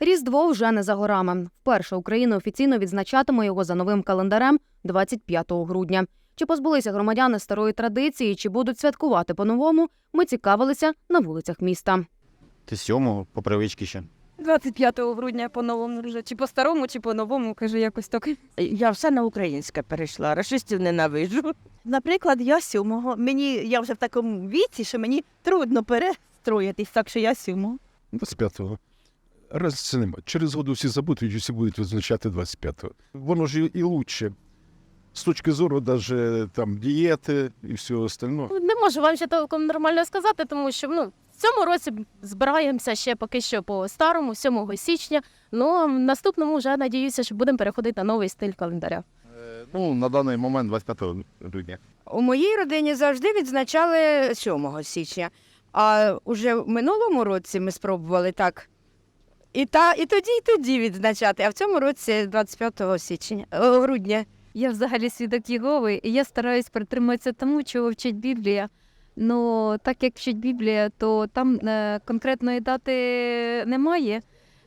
Різдво вже не за горами. Вперше Україна офіційно відзначатиме його за новим календарем 25 грудня. Чи позбулися громадяни старої традиції, чи будуть святкувати по-новому? Ми цікавилися на вулицях міста. Ти сьомого по привичці ще. 25 грудня по-новому вже. Чи по-старому, чи по-новому, каже, якось так. Я все на українське перейшла, расистів ненавиджу. Наприклад, я сьомого. Мені я вже в такому віці, що мені трудно перестроїтись, так що я сьомого. 25-го. Раз це нема. Через году всі забудуть, і всі будуть відзначати 25-го. Воно ж і, лучше. З точки зору даже там дієти і всього остального. Не можу вам ще толком нормально сказати, тому що ну, в цьому році збираємося ще поки що по старому, 7 січня. Ну а в наступному вже надіюся, що будемо переходити на новий стиль календаря. Ну, на даний момент 25 грудня. У моїй родині завжди відзначали 7 січня. А уже в минулому році ми спробували так. І, та, і тоді, і тоді відзначати. А в цьому році 25 січня, о, грудня. Я взагалі свідок Єгови, і я стараюсь притримуватися тому, чого вчить Біблія. Ну, так як вчить Біблія, то там е, конкретної дати немає.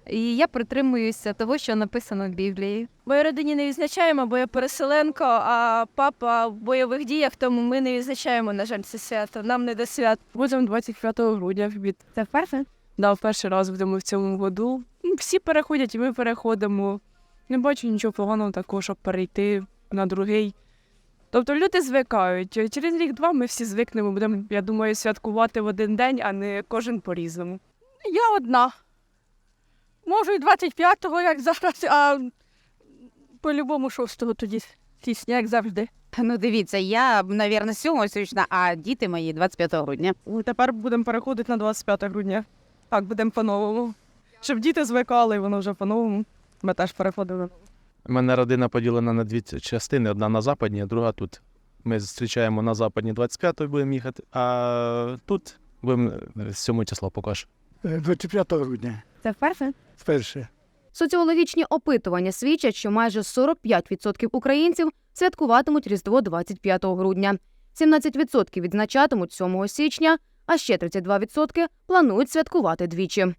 І я притримуюся того, що написано в Біблії. В моїй родині не відзначаємо, бо я переселенка, а папа в бойових діях, тому ми не відзначаємо, на жаль, це свято. Нам не до свят. Будемо 25 грудня від Це вперше? Да, перший раз будемо в цьому году. Ну, Всі переходять, і ми переходимо. Не бачу нічого поганого такого, щоб перейти на другий. Тобто люди звикають. Через рік-два ми всі звикнемо, будемо, я думаю, святкувати в один день, а не кожен по-різному. Я одна. Можу і 25-го, як зараз, а по-любому 6-го тоді сісня, як завжди. Ну, дивіться, я, навірно, 7 січня, а діти мої 25 грудня. Тепер будемо переходити на 25 грудня. Так, будемо по-новому. Щоб діти звикали, і воно вже по-новому. Ми теж переходили. У мене родина поділена на дві частини: одна на западній, а друга тут. Ми зустрічаємо на западній 25-ї будемо їхати, а тут будемо е, 7 числа поки що. 25 грудня. Це вперше? Вперше. Соціологічні опитування свідчать, що майже 45% українців святкуватимуть Різдво 25 грудня. 17% відзначатимуть 7 січня, а ще 32% планують святкувати двічі.